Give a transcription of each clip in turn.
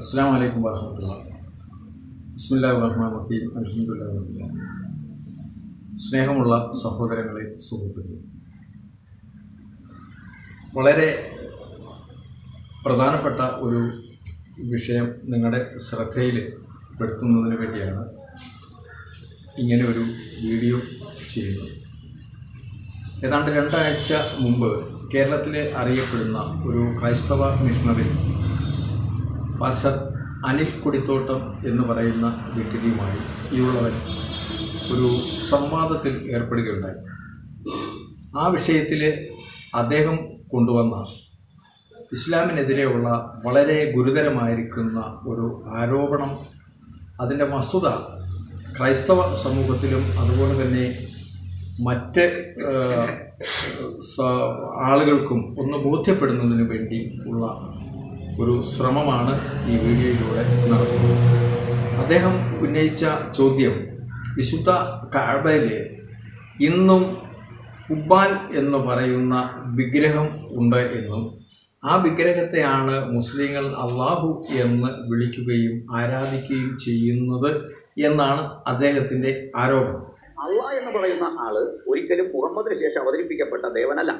അസ്സാം വലൈക്കും വാഹമത്തുള്ള ബിസ്മില്ലാ റഹ്മാൻ റഹീം അലഹമുല്ലാ. സ്നേഹമുള്ള സഹോദരങ്ങളെ സുഹൃത്തുക്കളെ. വളരെ പ്രധാനപ്പെട്ട ഒരു വിഷയം നിങ്ങളുടെ ശ്രദ്ധയിൽ പെടുത്തുന്നതിന് വേണ്ടിയാണ് ഇങ്ങനെ ഒരു വീഡിയോ ചെയ്യുന്നത്. ഏതാണ്ട് രണ്ടാഴ്ച മുമ്പ് കേരളത്തിലെ അറിയപ്പെടുന്ന ഒരു ക്രൈസ്തവ മിഷണറി പാസ്റ്റർ അനിൽ കുടിത്തോട്ടം എന്ന് പറയുന്ന വ്യക്തിയുമായി ഈയുള്ളവൻ ഒരു സംവാദത്തിൽ ഏർപ്പെടുകയുണ്ടായി. ആ വിഷയത്തിൽ അദ്ദേഹം കൊണ്ടുവന്ന ഇസ്ലാമിനെതിരെയുള്ള വളരെ ഗുരുതരമായിരിക്കുന്ന ഒരു ആരോപണം അതിന്റെ വസ്തുത ക്രൈസ്തവ സമൂഹത്തിലും അതുപോലെ തന്നെ മറ്റ് ആളുകൾക്കും ഒന്ന് ബോധ്യപ്പെടുന്നതിന് വേണ്ടി ഉള്ള ഒരു ശ്രമമാണ് ഈ വീഡിയോയിലൂടെ നടത്തുന്നത് അദ്ദേഹം ഉന്നയിച്ച ചോദ്യം വിശുദ്ധ കാഴ്ബയിലെ ഇന്നും ഉബാൽ എന്ന് പറയുന്ന വിഗ്രഹം ഉണ്ട് എന്നും ആ വിഗ്രഹത്തെയാണ് മുസ്ലിങ്ങൾ അള്ളാഹു എന്ന് വിളിക്കുകയും ആരാധിക്കുകയും ചെയ്യുന്നത് എന്നാണ് അദ്ദേഹത്തിന്റെ ആരോപണം. അള്ളാഹ് എന്ന് പറയുന്ന ആൾ ഒരിക്കലും മുഹമ്മദിന് ശേഷം അവതരിപ്പിക്കപ്പെട്ട ദേവനല്ല.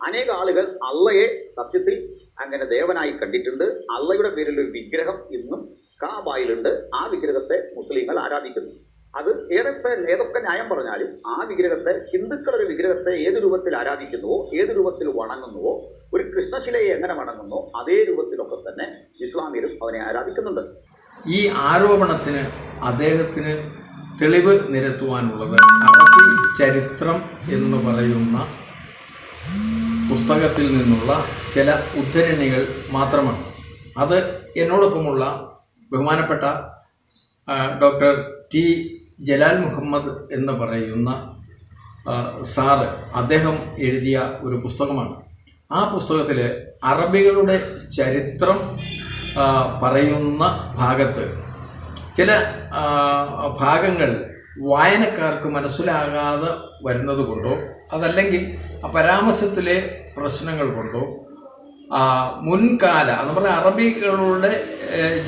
അനേക ആളുകൾ അള്ളയെ സത്യത്തിൽ അങ്ങനെ ദേവനായി കണ്ടിട്ടുണ്ട്. അള്ളയുടെ പേരിൽ ഒരു വിഗ്രഹം ഇന്നും കാബായിലുണ്ട്. ആ വിഗ്രഹത്തെ മുസ്ലിങ്ങൾ ആരാധിക്കുന്നു. അത് ഏതൊക്കെ ഏതൊക്കെ ന്യായം പറഞ്ഞാലും ആ വിഗ്രഹത്തെ ഹിന്ദുക്കൾ ഒരു വിഗ്രഹത്തെ ഏത് രൂപത്തിൽ ആരാധിക്കുന്നുവോ ഏത് രൂപത്തിൽ വണങ്ങുന്നുവോ ഒരു കൃഷ്ണശിലയെ എങ്ങനെ വണങ്ങുന്നു അതേ രൂപത്തിലൊക്കെ തന്നെ ഇസ്ലാമിലും അവനെ ആരാധിക്കുന്നുണ്ട്. ഈ ആരോപണത്തിന് അദ്ദേഹത്തിന് തെളിവ് നിരത്തുവാനുള്ളത് ചരിത്രം എന്ന് പറയുന്ന പുസ്തകത്തിൽ നിന്നുള്ള ചില ഉദ്ധരണികൾ മാത്രമാണ്. അത് എന്നോടൊപ്പമുള്ള ബഹുമാനപ്പെട്ട ഡോക്ടർ ടി. ജലാൽ മുഹമ്മദ് എന്ന് പറയുന്ന സാറ് അദ്ദേഹം എഴുതിയ ഒരു പുസ്തകമാണ്. ആ പുസ്തകത്തിൽ അറബികളുടെ ചരിത്രം പറയുന്ന ഭാഗത്ത് ചില ഭാഗങ്ങൾ വായനക്കാർക്ക് മനസ്സിലാകാതെ വരുന്നത് കൊണ്ടോ അതല്ലെങ്കിൽ ആ പരാമർശത്തിലെ പ്രശ്നങ്ങൾ കൊണ്ടോ മുൻകാല എന്ന് പറഞ്ഞാൽ അറബികളുടെ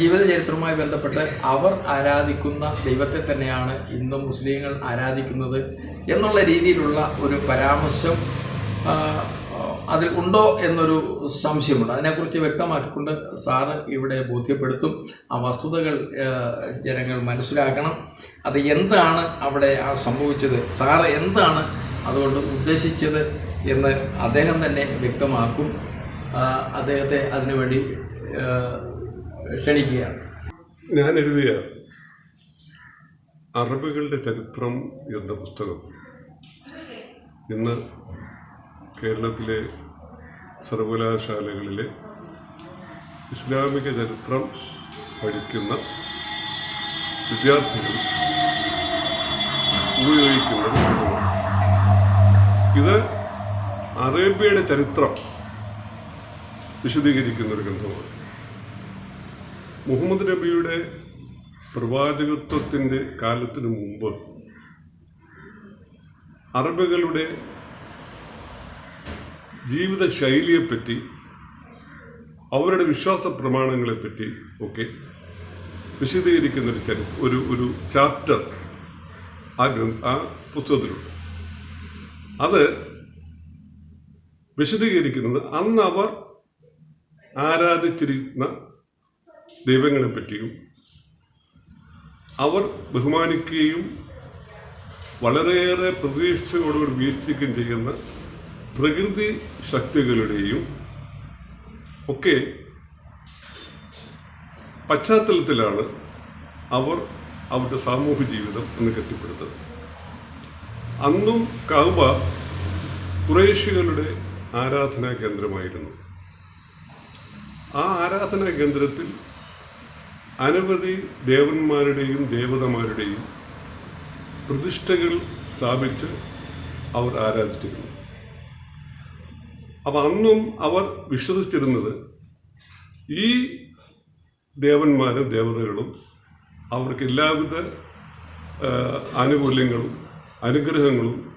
ജീവിത ചരിത്രവുമായി ബന്ധപ്പെട്ട് അവർ ആരാധിക്കുന്ന ദൈവത്തെ തന്നെയാണ് ഇന്നും മുസ്ലിങ്ങൾ ആരാധിക്കുന്നത് എന്നുള്ള രീതിയിലുള്ള ഒരു പരാമർശം അതിൽ ഉണ്ടോ എന്നൊരു സംശയമുണ്ട്. അതിനെക്കുറിച്ച് വ്യക്തമാക്കിക്കൊണ്ട് സാറ് ഇവിടെ ബോധ്യപ്പെടുത്തും. ആ വസ്തുതകൾ ജനങ്ങൾ മനസ്സിലാക്കണം. അത് എന്താണ് അവിടെ സംഭവിച്ചത്? സാറ് എന്താണ് അതുകൊണ്ട് ഉദ്ദേശിച്ചത് എന്ന് അദ്ദേഹം തന്നെ വ്യക്തമാക്കും. അദ്ദേഹത്തെ അതിനുവേണ്ടി ക്ഷണിക്കുക ഞാൻ എഴുതിയ അറബികളുടെ ചരിത്രം എന്ന പുസ്തകം ഇന്ന് കേരളത്തിലെ സർവകലാശാലകളിലെ ഇസ്ലാമിക ചരിത്രം പഠിക്കുന്ന വിദ്യാർത്ഥികൾ ഉപയോഗിക്കുന്ന ഒരു പുസ്തകമാണ് ഇത് അറേബ്യയുടെ ചരിത്രം വിശദീകരിക്കുന്ന ഒരു ഗ്രന്ഥമാണ്. മുഹമ്മദ് നബിയുടെ പ്രവാചകത്വത്തിന്റെ കാലത്തിനു മുമ്പ് അറബികളുടെ ജീവിത ശൈലിയെപ്പറ്റി അവരുടെ വിശ്വാസ പ്രമാണങ്ങളെപ്പറ്റി ഒക്കെ വിശദീകരിക്കുന്ന ഒരു ചരി ഒരു ഒരു ചാപ്റ്റർ ആ ഗ്രന്ഥ ആ പുസ്തകത്തിലുണ്ട്. അത് വിശദീകരിക്കുന്നത് അന്ന് അവർ ആരാധിച്ചിരുന്ന ദൈവങ്ങളെ പറ്റിയും അവർ ബഹുമാനിക്കുകയും വളരെയേറെ പ്രതീക്ഷയോടുകൂടി വീക്ഷിക്കുകയും ചെയ്യുന്ന പ്രകൃതി ശക്തികളുടെയും ഒക്കെ പശ്ചാത്തലത്തിലാണ് അവർ അവരുടെ സാമൂഹ്യ ജീവിതം എന്ന് കെട്ടിപ്പടുത്തത്. അന്നും കഅബ ഖുറൈശികളുടെ ആരാധനാ കേന്ദ്രമായിരുന്നു. ആ ആരാധനാ കേന്ദ്രത്തിൽ അനവധി ദേവന്മാരുടെയും ദേവതമാരുടെയും പ്രതിഷ്ഠകൾ സ്ഥാപിച്ച് അവർ ആരാധിച്ചിരുന്നു. അപ്പം അന്നും അവർ വിശ്വസിച്ചിരുന്നത് ഈ ദേവന്മാരും ദേവതകളും അവർക്ക് എല്ലാവിധ ആനുകൂല്യങ്ങളും അനുഗ്രഹങ്ങളും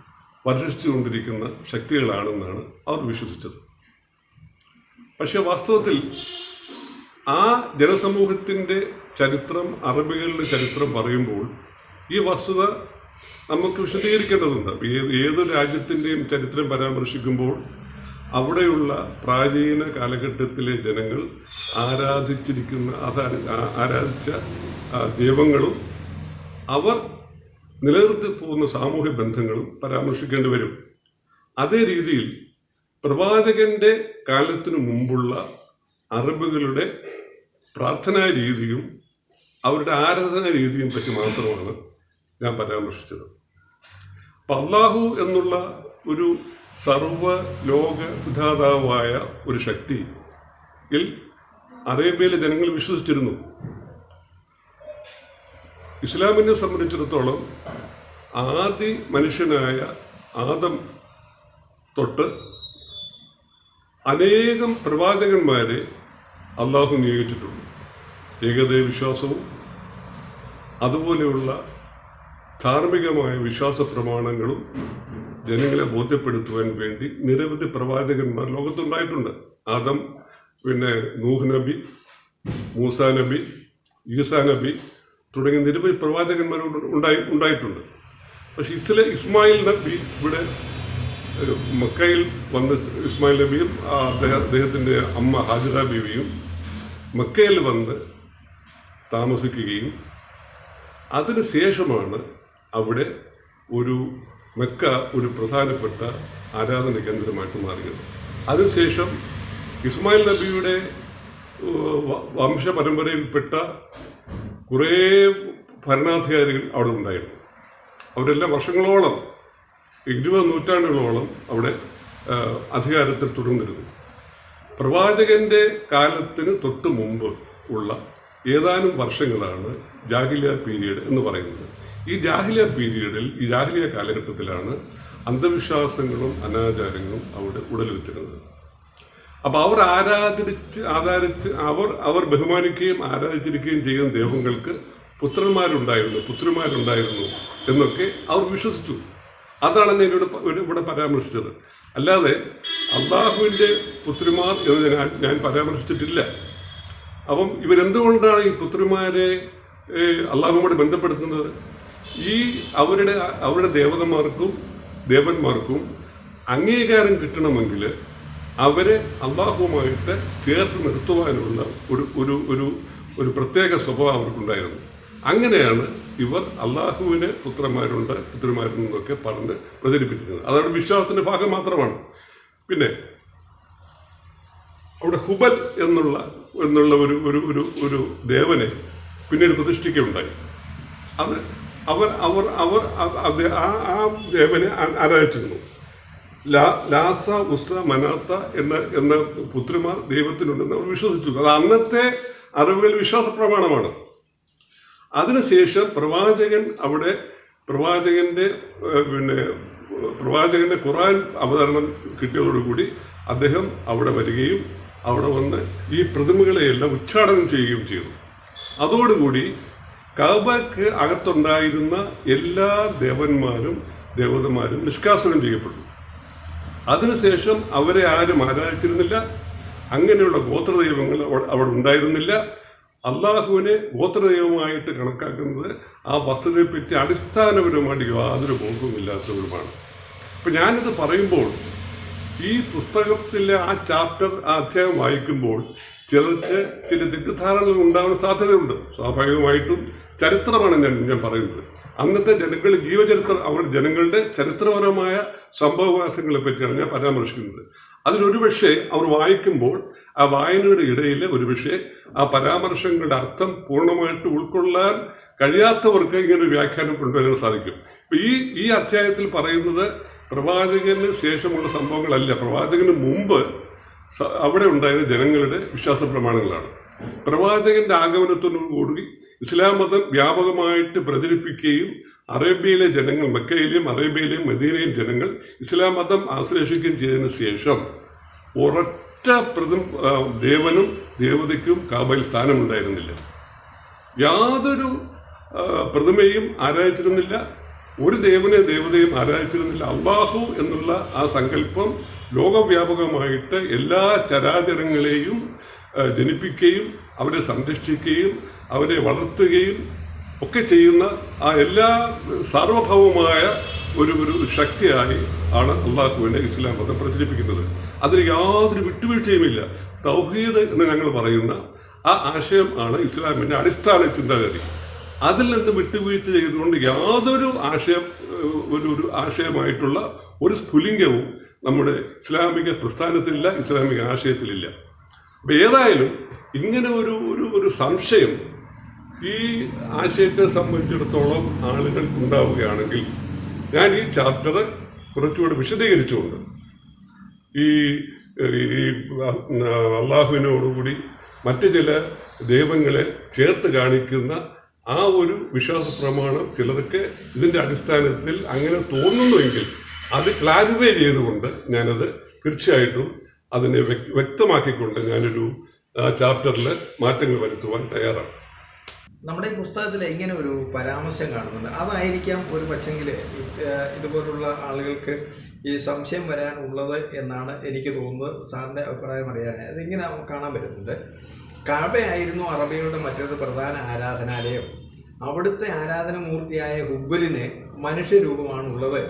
വർഷിച്ചുകൊണ്ടിരിക്കുന്ന ശക്തികളാണെന്നാണ് അവർ വിശ്വസിച്ചത്. പക്ഷെ വാസ്തവത്തിൽ ആ ജനസമൂഹത്തിന്റെ ചരിത്രം അറബികളുടെ ചരിത്രം പറയുമ്പോൾ ഈ വസ്തുത നമുക്ക് വിശദീകരിക്കേണ്ടതുണ്ട്. ഏത് ഏത് രാജ്യത്തിന്റെയും ചരിത്രം പരാമർശിക്കുമ്പോൾ അവിടെയുള്ള പ്രാചീന കാലഘട്ടത്തിലെ ജനങ്ങൾ ആരാധിച്ചിരിക്കുന്ന ആരാധിച്ച ദൈവങ്ങളും അവർ നിലനിർത്തി പോകുന്ന സാമൂഹ്യ ബന്ധങ്ങളും പരാമർശിക്കേണ്ടി വരും. അതേ രീതിയിൽ പ്രവാചകന്റെ കാലത്തിനു മുമ്പുള്ള അറബുകളുടെ പ്രാർത്ഥനാ രീതിയും അവരുടെ ആരാധനാ രീതിയും പറ്റി മാത്രമാണ് ഞാൻ പരാമർശിച്ചത്. അപ്പം അള്ളാഹു എന്നുള്ള ഒരു സർവ ലോക വിധാതാവായ ഒരു ശക്തിയിൽ അറേബ്യയിലെ ജനങ്ങൾ വിശ്വസിച്ചിരുന്നു. ഇസ്ലാമിനെ സംബന്ധിച്ചിടത്തോളം ആദി മനുഷ്യനായ ആദം തൊട്ട് അനേകം പ്രവാചകന്മാരെ അള്ളാഹു നിയോഗിച്ചിട്ടുണ്ട്. ഏകദൈവ വിശ്വാസവും അതുപോലെയുള്ള ധാർമ്മികമായ വിശ്വാസ പ്രമാണങ്ങളും ജനങ്ങളെ ബോധ്യപ്പെടുത്തുവാൻ വേണ്ടി നിരവധി പ്രവാചകന്മാർ ലോകത്തുണ്ടായിട്ടുണ്ട്. ആദം പിന്നെ നൂഹ് നബി മൂസ നബി ഈസാ നബി തുടങ്ങിയ നിരവധി പ്രവാചകന്മാർ ഉണ്ടായി ഉണ്ടായിട്ടുണ്ട്. പക്ഷെ ഇസ്ലെ ഇസ്മായിൽ നബി ഇവിടെ മക്കയിൽ വന്ന ഇസ്മായിൽ നബിയും അദ്ദേഹത്തിന്റെ അമ്മ ഹാജിറ ബീവിയും മക്കയിൽ വന്ന് താമസിക്കുകയും അതിനുശേഷമാണ് അവിടെ ഒരു മെക്ക ഒരു പ്രധാനപ്പെട്ട ആരാധന കേന്ദ്രമായിട്ട് മാറിയത്. അതിനുശേഷം ഇസ്മായിൽ നബിയുടെ വംശപരമ്പരയിൽപ്പെട്ട കുറേ ഭരണാധികാരികൾ അവിടെ ഉണ്ടായിരുന്നു. അവരെല്ലാം വർഷങ്ങളോളം ഇരുപത് നൂറ്റാണ്ടുകളോളം അവിടെ അധികാരത്തിൽ തുടർന്നിരുന്നു. പ്രവാചകന്റെ കാലത്തിന് തൊട്ട് മുമ്പ് ഉള്ള ഏതാനും വർഷങ്ങളാണ് ജാഹിലിയ പീരീഡ് എന്ന് പറയുന്നത്. ഈ ജാഹിലിയ പീരീഡിൽ ഈ ജാഹിലിയ കാലഘട്ടത്തിലാണ് അന്ധവിശ്വാസങ്ങളും അനാചാരങ്ങളും അവിടെ ഉടലെടുത്തിരുന്നത്. അപ്പൊ അവർ ആരാധിച്ച് ആധാരിച്ച് അവർ അവർ ബഹുമാനിക്കുകയും ആരാധിച്ചിരിക്കുകയും ചെയ്യുന്ന ദേവങ്ങൾക്ക് പുത്രന്മാരുണ്ടായിരുന്നു പുത്രിമാരുണ്ടായിരുന്നു എന്നൊക്കെ അവർ വിശ്വസിച്ചു. അതാണ് ഞാൻ ഇവിടെ ഇവിടെ- പരാമർശിച്ചത്. അല്ലാതെ അള്ളാഹുവിന്റെ പുത്രിമാർ എന്ന് ഞാൻ ഞാൻ പരാമർശിച്ചിട്ടില്ല. അപ്പം ഇവരെന്തുകൊണ്ടാണ് ഈ പുത്രിമാരെ ഏഹ്, ബന്ധപ്പെടുത്തുന്നത്? ഈ അവരുടെ അവരുടെ ദേവതമാർക്കും ദേവന്മാർക്കും അംഗീകാരം കിട്ടണമെങ്കിൽ അവരെ അള്ളാഹുമായിട്ട് ചേർത്ത് നിർത്തുവാനുള്ള ഒരു ഒരു ഒരു ഒരു പ്രത്യേക സ്വഭാവം അവർക്കുണ്ടായിരുന്നു. അങ്ങനെയാണ് ഇവർ അള്ളാഹുവിന് പുത്രന്മാരുണ്ട് പുത്രന്മാരുണ്ടെന്നൊക്കെ പറഞ്ഞ് പ്രചരിപ്പിച്ചിരുന്നത്. അതവരുടെ വിശ്വാസത്തിന്റെ ഭാഗം മാത്രമാണ്. പിന്നെ അവിടെ ഹുബൽ എന്നുള്ള എന്നുള്ള ഒരു ഒരു ഒരു ഒരു ദേവനെ പിന്നീട് പ്രതിഷ്ഠിക്കുകയുണ്ടായി. അത് അവർ അവർ അവർ ആ ആ ദേവനെ ആരാധിച്ചിരുന്നു. ലാസ ഉസ മനാത്ത എന്ന എന്ന പുത്രിമാർ ദൈവത്തിനുണ്ടെന്ന് അവർ വിശ്വസിച്ചു. അത് അന്നത്തെ അറിവുകൾ വിശ്വാസ പ്രമാണമാണ് അതിനുശേഷം പ്രവാചകൻ അവിടെ പ്രവാചകന്റെ പിന്നെ പ്രവാചകന്റെ ഖുറാൻ അവതരണം കിട്ടിയതോടുകൂടി അദ്ദേഹം അവിടെ വരികയും അവിടെ വന്ന് ഈ പ്രതിമകളെയെല്ലാം ഉച്ചാടനം ചെയ്യുകയും ചെയ്തു. അതോടുകൂടി കബക്ക് അകത്തുണ്ടായിരുന്ന എല്ലാ ദേവന്മാരും ദേവതമാരും നിഷ്കാസനം ചെയ്യപ്പെട്ടു. അതിനുശേഷം അവരെ ആരും ആരാധിച്ചിരുന്നില്ല. അങ്ങനെയുള്ള ഗോത്രദൈവങ്ങൾ അവ- അവിടെ ഉണ്ടായിരുന്നില്ല. അള്ളാഹുവിനെ ഗോത്രദൈവമായിട്ട് കണക്കാക്കുന്നത് ആ വസ്തുതയെപ്പറ്റി അടിസ്ഥാനപരമായിട്ട് യാതൊരു ബോധവുമില്ലാത്തവരുമാണ്. അപ്പം ഞാനിത് പറയുമ്പോൾ ഈ പുസ്തകത്തിലെ ആ ചാപ്റ്റർ ആ അധ്യായം വായിക്കുമ്പോൾ ചിലർക്ക് ചില തെറ്റിദ്ധാരണകൾ ഉണ്ടാകാൻ സാധ്യതയുണ്ട്. സ്വാഭാവികമായിട്ടും ചരിത്രമാണ് ഞാൻ ഞാൻ പറയുന്നത്. അന്നത്തെ ജനങ്ങൾ ജീവചരിത്ര അവരുടെ ജനങ്ങളുടെ ചരിത്രപരമായ സംഭവവാസങ്ങളെ പറ്റിയാണ് ഞാൻ പരാമർശിക്കുന്നത്. അതിലൊരുപക്ഷെ അവർ വായിക്കുമ്പോൾ ആ വായനയുടെ ഇടയിൽ ഒരുപക്ഷെ ആ പരാമർശങ്ങളുടെ അർത്ഥം പൂർണമായിട്ട് ഉൾക്കൊള്ളാൻ കഴിയാത്തവർക്ക് ഇങ്ങനെ ഒരു വ്യാഖ്യാനം കൊണ്ടുവരാൻ സാധിക്കും. ഈ ഈ അധ്യായത്തിൽ പറയുന്നത് പ്രവാചകന് ശേഷമുള്ള സംഭവങ്ങളല്ല. പ്രവാചകന് മുമ്പ് അവിടെ ഉണ്ടായിരുന്ന ജനങ്ങളുടെ വിശ്വാസ പ്രമാണങ്ങളാണ്. പ്രവാചകന്റെ ആഗമനത്തോടുകൂടി ഇസ്ലാം മതം വ്യാപകമായിട്ട് പ്രചരിപ്പിക്കുകയും അറേബ്യയിലെ ജനങ്ങൾ മക്കയിലെയും അറേബ്യയിലെയും മദീനയിലെയും ജനങ്ങൾ ഇസ്ലാം മതം ആശ്ലേഷിക്കുകയും ചെയ്തതിന് ശേഷം ഒരൊറ്റ പ്രതി ദേവനും ദേവതയ്ക്കും കാബയിൽ സ്ഥാനമുണ്ടായിരുന്നില്ല. യാതൊരു പ്രതിമയും ആരാധിച്ചിരുന്നില്ല. ഒരു ദേവനെ ദേവതയും ആരാധിച്ചിരുന്നില്ല. അള്ളാഹു എന്നുള്ള ആ സങ്കല്പം ലോകവ്യാപകമായിട്ട് എല്ലാ ചരാചരങ്ങളെയും ജനിപ്പിക്കുകയും അവരെ സംരക്ഷിക്കുകയും അവരെ വളർത്തുകയും ഒക്കെ ചെയ്യുന്ന ആ എല്ലാ സാർവഭൗമമായ ഒരു ഒരു ശക്തിയായി ആണ് അള്ളാഹുവിനെ ഇസ്ലാം മതം പ്രചരിപ്പിക്കുന്നത്. അതിന് യാതൊരു വിട്ടുവീഴ്ചയുമില്ല. തൗഹീദ് എന്ന് ഞങ്ങൾ പറയുന്ന ആ ആശയം ആണ് ഇസ്ലാമിന്റെ അടിസ്ഥാന ചിന്താഗതി. അതിൽ നിന്ന് വിട്ടുവീഴ്ച ചെയ്തുകൊണ്ട് യാതൊരു ആശയം ഒരു ഒരു ആശയമായിട്ടുള്ള ഒരു സ്ഫുലിംഗവും നമ്മുടെ ഇസ്ലാമിക പ്രസ്ഥാനത്തിലില്ല ഇസ്ലാമിക ആശയത്തിലില്ല. അപ്പം ഏതായാലും ഇങ്ങനെ ഒരു ഒരു ഒരു സംശയം ഈ ആശയത്തെ സംബന്ധിച്ചിടത്തോളം ആളുകൾ ഉണ്ടാവുകയാണെങ്കിൽ ഞാൻ ഈ ചാപ്റ്റർ കുറച്ചുകൂടെ വിശദീകരിച്ചുകൊണ്ട് ഈ അള്ളാഹുവിനോടുകൂടി മറ്റ് ചില ദൈവങ്ങളെ ചേർത്ത് കാണിക്കുന്ന ആ ഒരു വിശ്വാസ പ്രമാണം ചിലർക്ക് ഇതിന്റെ അടിസ്ഥാനത്തിൽ അങ്ങനെ തോന്നുന്നുവെങ്കിൽ അത് ക്ലാരിഫൈ ചെയ്തുകൊണ്ട് ഞാനത് തീർച്ചയായിട്ടും അതിനെ വ്യക്ത- വ്യക്തമാക്കിക്കൊണ്ട് ഞാനൊരു ചാപ്റ്ററിൽ മാറ്റങ്ങൾ വരുത്തുവാൻ തയ്യാറാണ്. നമ്മുടെ ഈ പുസ്തകത്തിൽ ഇങ്ങനെ ഒരു പരാമർശം കാണുന്നുണ്ട്. അതായിരിക്കാം ഒരു പക്ഷെങ്കിൽ ഇതുപോലുള്ള ആളുകൾക്ക് ഈ സംശയം വരാൻ ഉള്ളത് എന്നാണ് എനിക്ക് തോന്നുന്നത്. സാറിന്റെ അഭിപ്രായം അറിയാൻ അതിങ്ങനെ കാണാൻ പറ്റുന്നുണ്ട്. കാബയായിരുന്നു അറബികളുടെ മറ്റൊരു പ്രധാന ആരാധനാലയം. അവിടുത്തെ ആരാധനമൂർത്തിയായ ഹുബലിന് മനുഷ്യരൂപമാണുള്ളത്.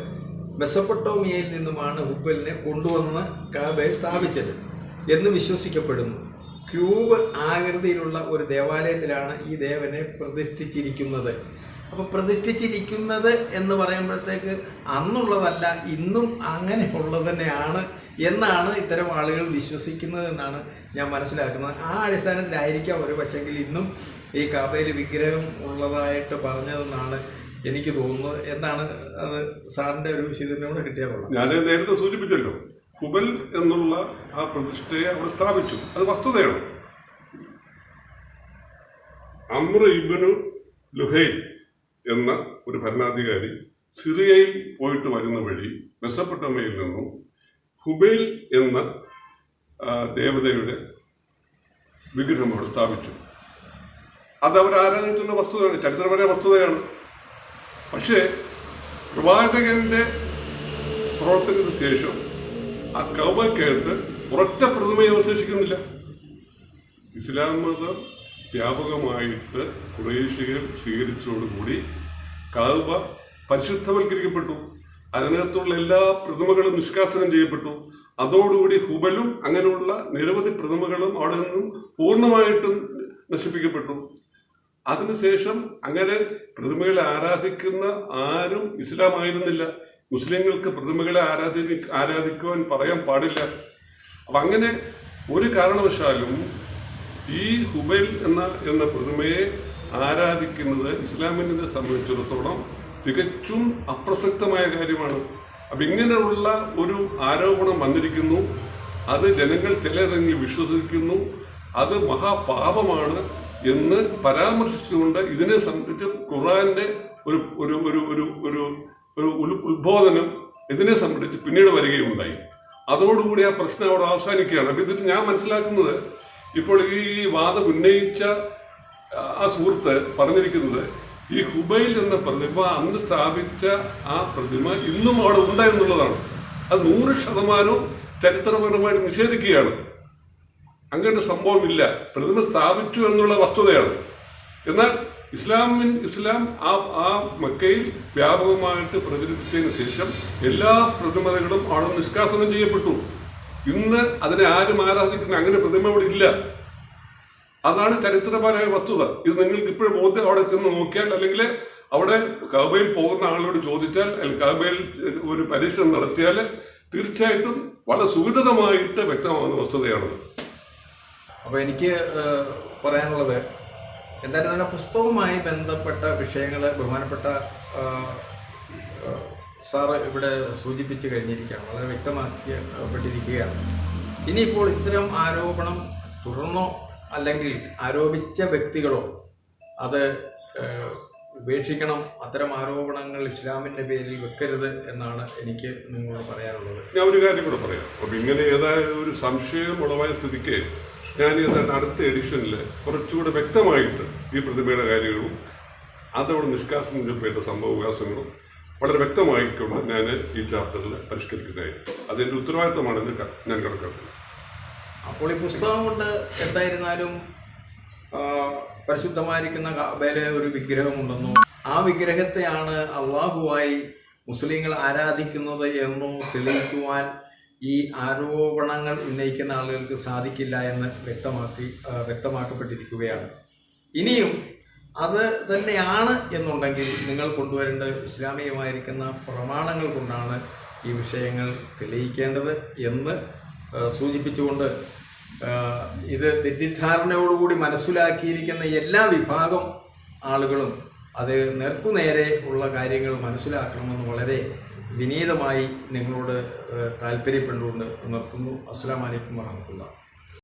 മെസ്സപ്പൊട്ടോമിയയിൽ നിന്നുമാണ് ഹുബലിനെ കൊണ്ടുവന്ന് കാബയെ സ്ഥാപിച്ചത് എന്ന് വിശ്വസിക്കപ്പെടുന്നു. ക്യൂബ് ആകൃതിയിലുള്ള ഒരു ദേവാലയത്തിലാണ് ഈ ദേവനെ പ്രതിഷ്ഠിച്ചിരിക്കുന്നത്. അപ്പോൾ പ്രതിഷ്ഠിച്ചിരിക്കുന്നത് എന്ന് പറയുമ്പോഴത്തേക്ക് അന്നുള്ളതല്ല ഇന്നും അങ്ങനെ ഉള്ളത് തന്നെയാണ് എന്നാണ് ഇത്തരം ആളുകൾ വിശ്വസിക്കുന്നത് എന്നാണ് ഞാൻ മനസ്സിലാക്കുന്നത്. ആ അടിസ്ഥാനത്തിലായിരിക്കാം ഒരു പക്ഷെങ്കിൽ ഇന്നും ഈ കാബയിൽ വിഗ്രഹം ഉള്ളതായിട്ട് പറഞ്ഞതെന്നാണ് എനിക്ക് തോന്നുന്നത്. എന്താണ് അത് സാറിന്റെ ഒരു വിശദീകരണം കിട്ടിയാൽ ഞാൻ നേരത്തെ സൂചിപ്പിച്ചല്ലോ. ഹുബൽ എന്നുള്ള ആ പ്രതിഷ്ഠയെ അവിടെ സ്ഥാപിച്ചു. അത് വസ്തുതയാണ്. അമ്ര ഇബനു ലുഹൈൽ എന്ന ഒരു ഭരണാധികാരി സിറിയയിൽ പോയിട്ട് വരുന്ന വഴി മെസ്സപ്പൊട്ടമയിൽ നിന്നും ഹുബൈൽ എന്ന ദേവതയുടെ വിഗ്രഹം അവിടെ സ്ഥാപിച്ചു. അത് അവർ ആരാധിച്ചിട്ടുള്ള വസ്തുതയാണ്. ചരിത്രപരമായ വസ്തുതയാണ്. പക്ഷേ പ്രവാചകന്റെ പ്രവർത്തനത്തിന് ശേഷം ആ കൗബക്കകത്ത് ഒരൊറ്റ പ്രതിമയെ അവശേഷിക്കുന്നില്ല. ഇസ്ലാം മതം വ്യാപകമായിട്ട് കുറേശികൾ സ്വീകരിച്ചതോടുകൂടി കാവ പരിശുദ്ധവൽക്കരിക്കപ്പെട്ടു. അതിനകത്തുള്ള എല്ലാ പ്രതിമകളും നിഷ്കാസനം ചെയ്യപ്പെട്ടു. അതോടുകൂടി ഹുബലും അങ്ങനെയുള്ള നിരവധി പ്രതിമകളും അവിടെ നിന്നും പൂർണമായിട്ടും നശിപ്പിക്കപ്പെട്ടു. അതിനുശേഷം അങ്ങനെ പ്രതിമകളെ ആരാധിക്കുന്ന ആരും ഇസ്ലാം ആയിരുന്നില്ല. മുസ്ലിങ്ങൾക്ക് പ്രതിമകളെ ആരാധി ആരാധിക്കുവാൻ പറയാൻ പാടില്ല. അപ്പൊ അങ്ങനെ ഒരു കാരണവശാലും ഈ ഹുബൈൽ എന്ന എന്ന പ്രതിമയെ ആരാധിക്കുന്നത് ഇസ്ലാമിനെ സംബന്ധിച്ചിടത്തോളം തികച്ചും അപ്രസക്തമായ കാര്യമാണ്. അപ്പൊ ഇങ്ങനെയുള്ള ഒരു ആരോപണം വന്നിരിക്കുന്നു. അത് ജനങ്ങൾ ചിലരെങ്കിൽ വിശ്വസിക്കുന്നു. അത് മഹാപാപമാണ് എന്ന് പരാമർശിച്ചുകൊണ്ട് ഇതിനെ സംബന്ധിച്ച് ഖുറാന്റെ ഒരു ഒരു ഒരു ഒരു ഒരു ഉത്ബോധനം ഇതിനെ സംബന്ധിച്ച് പിന്നീട് വരികയുണ്ടായി. അതോടുകൂടി ആ പ്രശ്നം അവിടെ അവസാനിക്കുകയാണ്. അപ്പം ഇതിൽ ഞാൻ മനസ്സിലാക്കുന്നത് ഇപ്പോൾ ഈ വാദം ഉന്നയിച്ച ആ സുഹൃത്ത് പറഞ്ഞിരിക്കുന്നത് ഈ ഹുബൈൽ എന്ന പ്രതിമ അന്ന് സ്ഥാപിച്ച ആ പ്രതിമ ഇന്നും അവിടെ ഉണ്ട് എന്നുള്ളതാണ്. അത് നൂറ് ശതമാനവും ചരിത്രപരമായിട്ട് നിഷേധിക്കുകയാണ്. അങ്ങനെ സംഭവമില്ല. പ്രതിമ സ്ഥാപിച്ചു എന്നുള്ള വസ്തുതയാണ്. എന്നാൽ ഇസ്ലാമിൻ ഇസ്ലാം ആ ആ മക്കയിൽ വ്യാപകമായിട്ട് പ്രചരിപ്പിച്ചതിന് ശേഷം എല്ലാ പ്രതിമതകളും അവിടെ നിഷ്കാസനം ചെയ്യപ്പെട്ടു. ഇന്ന് അതിനെ ആരും ആരാധിക്കുന്ന അങ്ങനെ പ്രതിമ അവിടെ ഇല്ല. അതാണ് ചരിത്രപരമായ വസ്തുത. ഇത് നിങ്ങൾക്ക് ഇപ്പോഴും ബോധ്യം അവിടെ ചെന്ന് നോക്കിയാൽ അല്ലെങ്കിൽ അവിടെ കബയിൽ പോകുന്ന ആളോട് ചോദിച്ചാൽ അല്ലെങ്കിൽ കബയിൽ ഒരു പരീക്ഷണം നടത്തിയാൽ തീർച്ചയായിട്ടും വളരെ സുവിധമായിട്ട് വ്യക്തമാകുന്ന വസ്തുതയാണ്. അപ്പോൾ എനിക്ക് പറയാനുള്ളത് എന്തായാലും നല്ല പുസ്തകവുമായി ബന്ധപ്പെട്ട വിഷയങ്ങൾ ബഹുമാനപ്പെട്ട സാറ് ഇവിടെ സൂചിപ്പിച്ച് കഴിഞ്ഞിരിക്കുകയാണ്. വളരെ വ്യക്തമാക്കിയപ്പെട്ടിരിക്കുകയാണ് ഇനിയിപ്പോൾ ഇത്തരം ആരോപണം തുടർന്നോ അല്ലെങ്കിൽ ആരോപിച്ച വ്യക്തികളോ അത് ഉപേക്ഷിക്കണം അത്തരം ആരോപണങ്ങൾ ഇസ്ലാമിന്റെ പേരിൽ വെക്കരുത് എന്നാണ് എനിക്ക് നിങ്ങളോട് പറയാനുള്ളത്. ഞാൻ ഒരു കാര്യം കൂടെ പറയാം. അപ്പൊ ഇങ്ങനെ ഏതായാലും ഒരു സംശയം സ്ഥിതിക്ക് ഞാൻ ഏതാണ്ട് അടുത്ത എഡിഷനിൽ കുറച്ചുകൂടെ വ്യക്തമായിട്ട് ഈ പ്രതിമയുടെ കാര്യങ്ങളും അതവിടെ നിഷ്കാസനം ചെയ്യപ്പെട്ട സംഭവ വികാസങ്ങളും വളരെ വ്യക്തമായിക്കൊണ്ട് ഞാൻ ഈ ചാപ്റ്ററിൽ പരിഷ്കരിക്കുന്നതായിരുന്നു അതെന്റെ ഉത്തരവാദിത്തമാണെന്ന് ഞാൻ കണക്കാക്കുന്നത് അപ്പോൾ ഈ പുസ്തകം കൊണ്ട് എന്തായിരുന്നാലും പരിശുദ്ധമായിരിക്കുന്ന കാബയിലെ ഒരു വിഗ്രഹമുണ്ടെന്നും ആ വിഗ്രഹത്തെയാണ് അള്ളാഹുവായി മുസ്ലിങ്ങൾ ആരാധിക്കുന്നത് എന്നോ തെളിയിക്കുവാൻ ഈ ആരോപണങ്ങൾ ഉന്നയിക്കുന്ന ആളുകൾക്ക് സാധിക്കില്ല എന്ന് വ്യക്തമാക്കി വ്യക്തമാക്കപ്പെട്ടിരിക്കുകയാണ്. ഇനിയും അത് തന്നെയാണ് എന്നുണ്ടെങ്കിൽ നിങ്ങൾ കൊണ്ടുവരേണ്ട ഇസ്ലാമികമായിരിക്കുന്ന പ്രമാണങ്ങൾ കൊണ്ടാണ് ഈ വിഷയങ്ങൾ തെളിയിക്കേണ്ടത് എന്ന് സൂചിപ്പിച്ചുകൊണ്ട് ഇത് തെറ്റിദ്ധാരണയോടുകൂടി മനസ്സിലാക്കിയിരിക്കുന്ന എല്ലാ വിഭാഗം ആളുകളും അത് നേർക്കുനേരെ ഉള്ള കാര്യങ്ങൾ മനസ്സിലാക്കണമെന്ന് വളരെ വിനീതമായി നിങ്ങളോട് താല്പര്യപ്പെട്ടുകൊണ്ട് നിർത്തുന്നു. അസ്സാം വലൈക്കും വാഹമത്തുള്ള